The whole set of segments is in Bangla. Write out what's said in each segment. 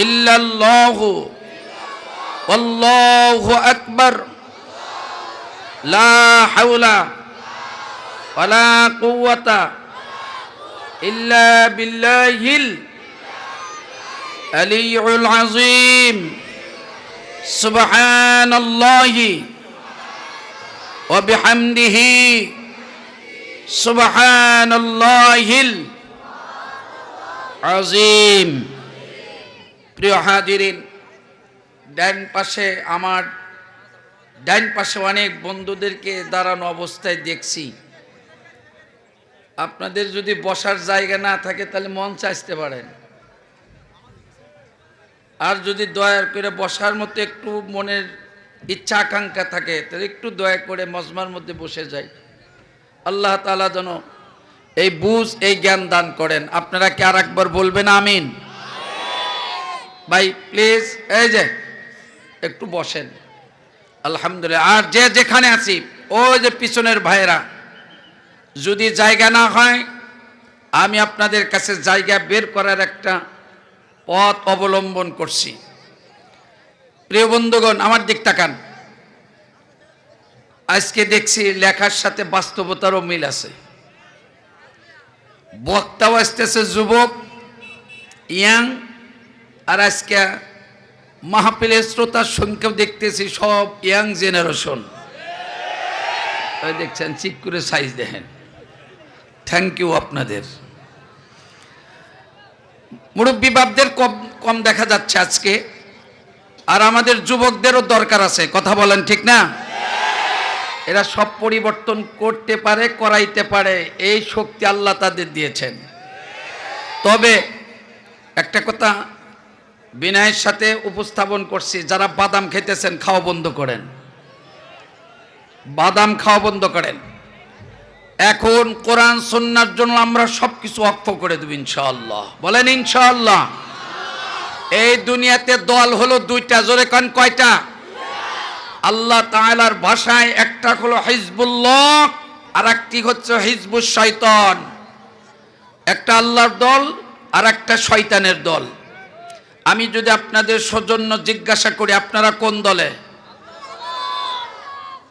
إلا الله. والله أكبر. لا حول ولا قوة إلا بالله العلي العظيم. سبحان الله وبحمده. سبحان الله العظيم. প্রিয় হাজিরিন, ডান পাশে আমার, ডান পাশে অনেক বন্ধুদেরকে দাঁড়ানো অবস্থায় দেখছি। আপনাদের যদি বসার জায়গা না থাকে তাহলে মঞ্চে আসতে পারেন। আর যদি দয়া করে বসার মতো একটু মনের ইচ্ছা আকাঙ্ক্ষা থাকে, তাহলে একটু দয়া করে মজমার মধ্যে বসে যাই। আল্লাহ তালা যেন এই বুঝ, এই জ্ঞান দান করেন। আপনারা কি আর একবার বলবেন আমিন? ভাই প্লিজ এই যে, একটু বসেন। আলহামদুলিল্লাহ, আর যে যেখানে আছি, ওই যে পিছনের ভাইয়েরা, যদি জায়গা না হয়, আমি আপনাদের কাছে জায়গা বের করার একটা পথ অবলম্বন করছি। প্রিয় বন্ধুগণ, আমার দিক তাকান। আজকে দেখছি লেখার সাথে বাস্তবতারও মিল আছে। বক্তাও আসতেছে, যুবক, ইয়াং আর আজকে মাহফিলের শ্রোতার সংখ্যাও দেখতেছি সব ইয়াং জেনারেশন। দেখছেন চিক করে সাইজ দেখেন। থ্যাংক ইউ আপনাদের। মুরব্বী বাপদের কম কম দেখা যাচ্ছে আজকে। আর আমাদের যুবকদেরও দরকার আছে, কথা বলেন ঠিক না? এরা সব পরিবর্তন করতে পারে, করাইতে পারে, এই শক্তি আল্লাহ তাদের দিয়েছেন। তবে একটা কথা বিনয়ের সাথে উপস্থাপন করছি, যারা বাদাম খেতেছেন, খাওয়া বন্ধ করেন। বাদাম খাওয়া বন্ধ করেন। এখন কোরআন সন্ন্যার জন্য আমরা সব কিছু অক্ষ করে দেব, ইনশাআল্লাহ। বলেন ইনশাআল্লাহ। এই দুনিয়াতে দল হলো দুইটা, জোরে কান কয়টা? আল্লাহ তাআলার ভাষায় একটা হলো হিজবুল্লাহ আর একটি হচ্ছে হিজবুস শয়তান। একটা আল্লাহর দল আর একটা শয়তানের দল। আমি যদি আপনাদের সৌজন্য জিজ্ঞাসা করি, আপনারা কোন দলে?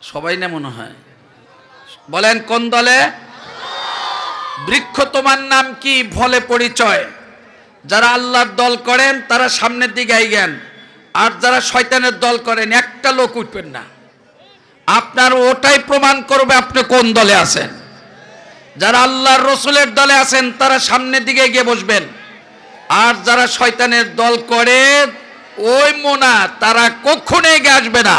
সবাই না মনে হয়। বলেন, কোন দলে? বৃক্ষ তোমার নাম কি? ভলে পরিচয়। যারা আল্লাহর দল করেন, তারা সামনের দিকে আইগেন। আর যারা শয়তানের দল করেন, একটা লোক উঠবেন না। আপনার ওটাই প্রমাণ করবে আপনি কোন দলে আছেন। যারা আল্লাহর রসুলের দলে আছেন, তারা সামনের দিকে গিয়ে বসবেন। আর যারা শয়তানের দল করে, ওই মোনা তারা কখনো এগিয়ে আসবে না।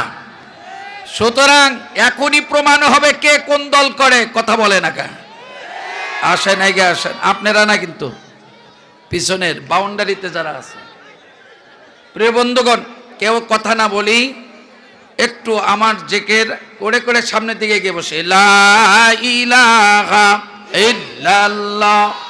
সুতরাং এখনই প্রমাণ হবে কে কোন দল করে, কথা বলে না কা আসেন, এগিয়ে আসেন। আপনারা না কিন্তু পিছনের বাউন্ডারিতে যারা আছে। প্রিয় বন্ধুগণ, কেউ কথা না বলি একটু আমার জেকের করে করে সামনের দিকে গিয়ে বসে। লা ইলাহা ইল্লাল্লাহ।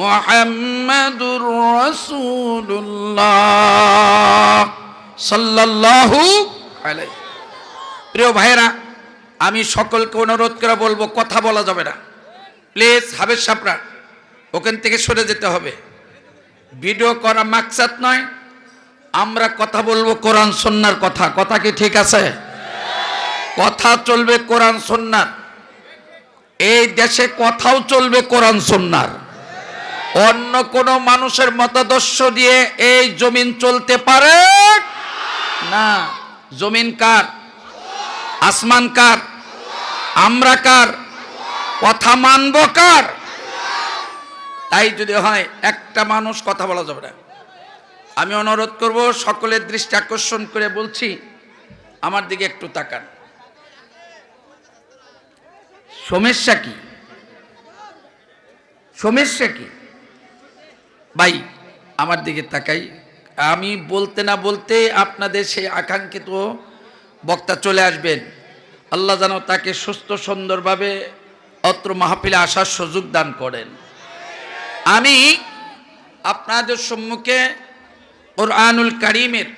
মুহাম্মাদুর রাসূলুল্লাহ সাল্লাল্লাহু আলাইহি প্রিয় ভাইরা আমি সকলকে অনুরোধ করে বলব, কথা বলা যাবে না। প্লিজ হাবের সাপরা ওখান থেকে সরে যেতে হবে। ভিডিও করা মাকসাদ নয়, আমরা কথা বলব কোরআন সন্ন্যার কথা। কথা কি ঠিক আছে? কথা চলবে কোরআন সন্ন্যার এই দেশে কথাও চলবে কোরআন সন্ন্যার অন্য কোনো মানুষের মতাদর্শ দিয়ে এই জমিন চলতে পারে? না। জমিন কার? আসমান কার? আমরা কার? কথা মানব কার? তাই যদি হয়, একটা মানুষ কথা বলা যাবে না। আমি অনুরোধ করব, সকলের দৃষ্টি আকর্ষণ করে বলছি, আমার দিকে একটু তাকান। সমস্যা কি? সমস্যা কি? ভাই, আমার দিকে তাকাই। আমি বলতে না বলতে আপনাদের সেই আকাঙ্ক্ষিত বক্তা চলে আসবেন। আল্লাহ যেন তাকে সুস্থ, সুন্দরভাবে অত্র মাহফিলে আসার সুযোগ দান করেন। আমি আপনাদের সম্মুখে কোরআনুল কারিমের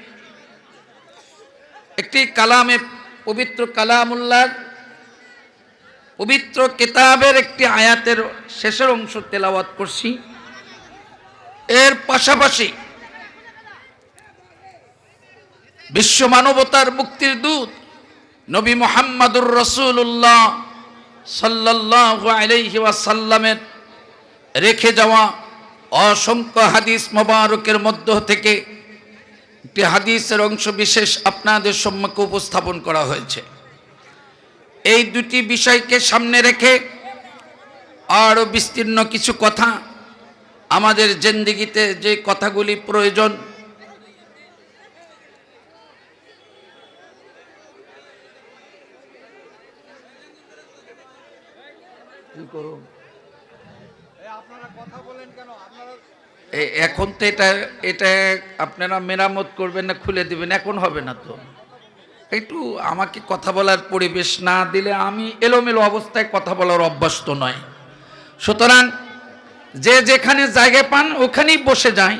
একটি কালামে, পবিত্র কালামুল্লাহ, পবিত্র কেতাবের একটি আয়াতের শেষের অংশ তেলাওয়াত করছি। এর পাশাপাশি বিশ্ব মানবতার মুক্তির দূত নবী মোহাম্মদুর রসুল্লাহ সাল্লাল্লাহু আলাইহি ওয়াসাল্লামের রেখে যাওয়া অসংখ্য হাদিস মোবারকের মধ্য থেকে একটি হাদিসের অংশ বিশেষ আপনাদের সম্মুখে উপস্থাপন করা হয়েছে। এই দুটি বিষয়কে সামনে রেখে আরও বিস্তীর্ণ কিছু কথা আমাদের জেন্দিগিতে যে কথাগুলি প্রয়োজন কি করুন? এ- এখন তো এটা এটা আপনারা মেরামত করবেন না খুলে দিবেন এখন হবে না তো। একটু আমাকে কথা বলার পরিবেশ না দিলে আমি এলোমেলো অবস্থায় কথা বলার অভ্যস্ত নয়। সুতরাং যে যেখানে জায়গা পান ওখানেই বসে যায়।